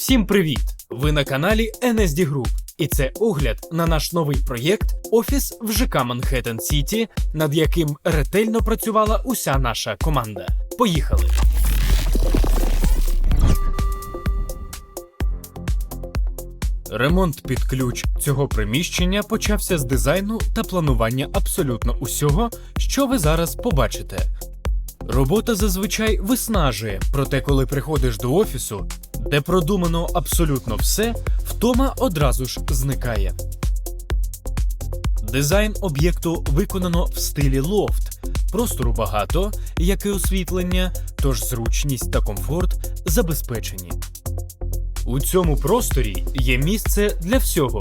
Всім привіт! Ви на каналі NSD Group, і це огляд на наш новий проєкт Офіс в ЖК Манхеттен Сіті, над яким ретельно працювала уся наша команда. Поїхали! Ремонт під ключ цього приміщення почався з дизайну та планування абсолютно усього, що ви зараз побачите. Робота зазвичай виснажує, проте, коли приходиш до офісу, де продумано абсолютно все, втома одразу ж зникає. Дизайн об'єкту виконано в стилі лофт. Простору багато, як і освітлення, тож зручність та комфорт забезпечені. У цьому просторі є місце для всього: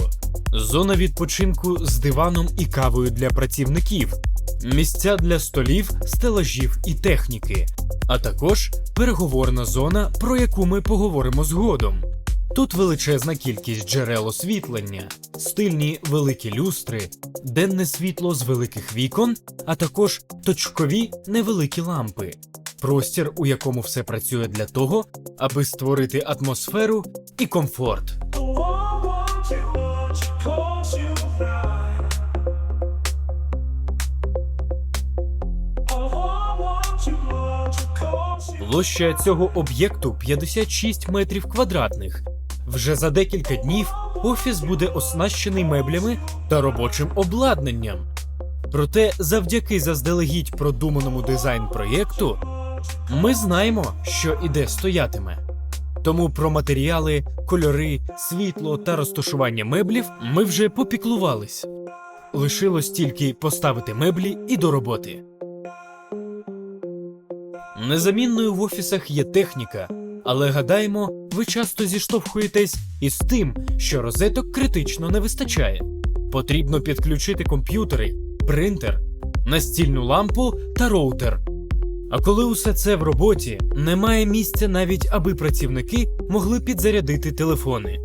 зона відпочинку з диваном і кавою для працівників, місця для столів, стелажів і техніки, а також переговорна зона, про яку ми поговоримо згодом. Тут величезна кількість джерел освітлення, стильні великі люстри, денне світло з великих вікон, а також точкові невеликі лампи. Простір, у якому все працює для того, аби створити атмосферу і комфорт. Площа цього об'єкту 56 метрів квадратних. Вже за декілька днів офіс буде оснащений меблями та робочим обладнанням. Проте, завдяки заздалегідь продуманому дизайн проєкту, ми знаємо, що і де стоятиме. Тому про матеріали, кольори, світло та розташування меблів ми вже попіклувались. Лишилось тільки поставити меблі і до роботи. Незамінною в офісах є техніка, але гадаємо, ви часто зіштовхуєтесь із тим, що розеток критично не вистачає. Потрібно підключити комп'ютери, принтер, настільну лампу та роутер. А коли усе це в роботі, немає місця навіть аби працівники могли підзарядити телефони.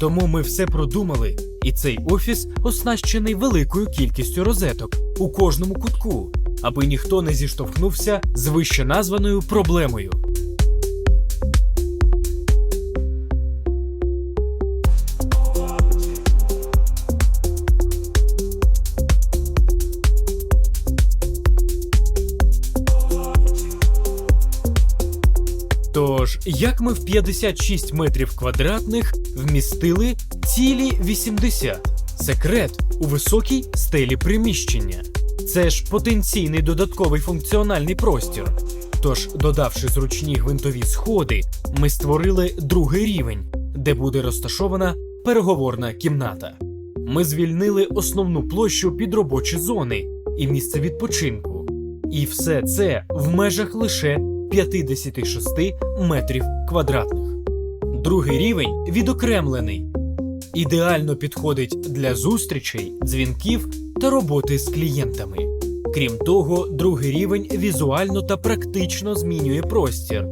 Тому ми все продумали, і цей офіс оснащений великою кількістю розеток у кожному кутку, аби ніхто не зіштовхнувся з вище названою проблемою. Тож, як ми в 56 метрів квадратних вмістили цілі 80? Секрет у високій стелі приміщення. Це ж потенційний додатковий функціональний простір. Тож, додавши зручні гвинтові сходи, ми створили другий рівень, де буде розташована переговорна кімната. Ми звільнили основну площу під робочі зони і місце відпочинку. І все це в межах лише 56 метрів квадратних. Другий рівень відокремлений. Ідеально підходить для зустрічей, дзвінків та роботи з клієнтами. Крім того, другий рівень візуально та практично змінює простір.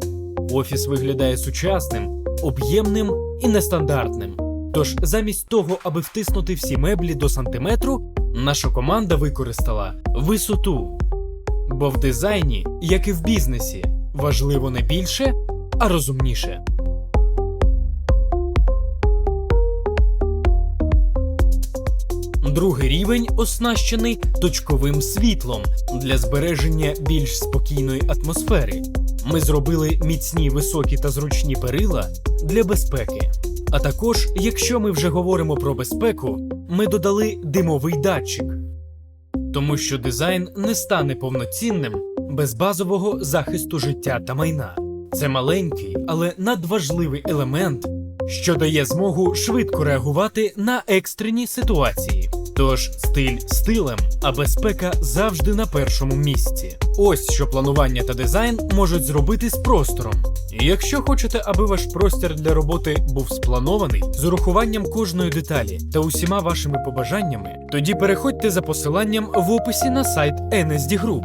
Офіс виглядає сучасним, об'ємним і нестандартним. Тож, замість того, аби втиснути всі меблі до сантиметру, наша команда використала висоту. Бо в дизайні, як і в бізнесі, важливо не більше, а розумніше. Другий рівень оснащений точковим світлом для збереження більш спокійної атмосфери. Ми зробили міцні високі та зручні перила для безпеки. А також, якщо ми вже говоримо про безпеку, ми додали димовий датчик тому що дизайн не стане повноцінним без базового захисту життя та майна. Це маленький, але надважливий елемент, що дає змогу швидко реагувати на екстрені ситуації. Тож стиль стилем, а безпека завжди на першому місці. Ось що планування та дизайн можуть зробити з простором. І якщо хочете, аби ваш простір для роботи був спланований з урахуванням кожної деталі та усіма вашими побажаннями, тоді переходьте за посиланням в описі на сайт NSD Group.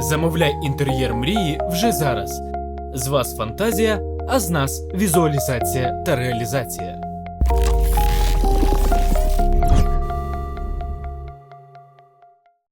Замовляй інтер'єр мрії вже зараз. З вас фантазія, а з нас візуалізація та реалізація.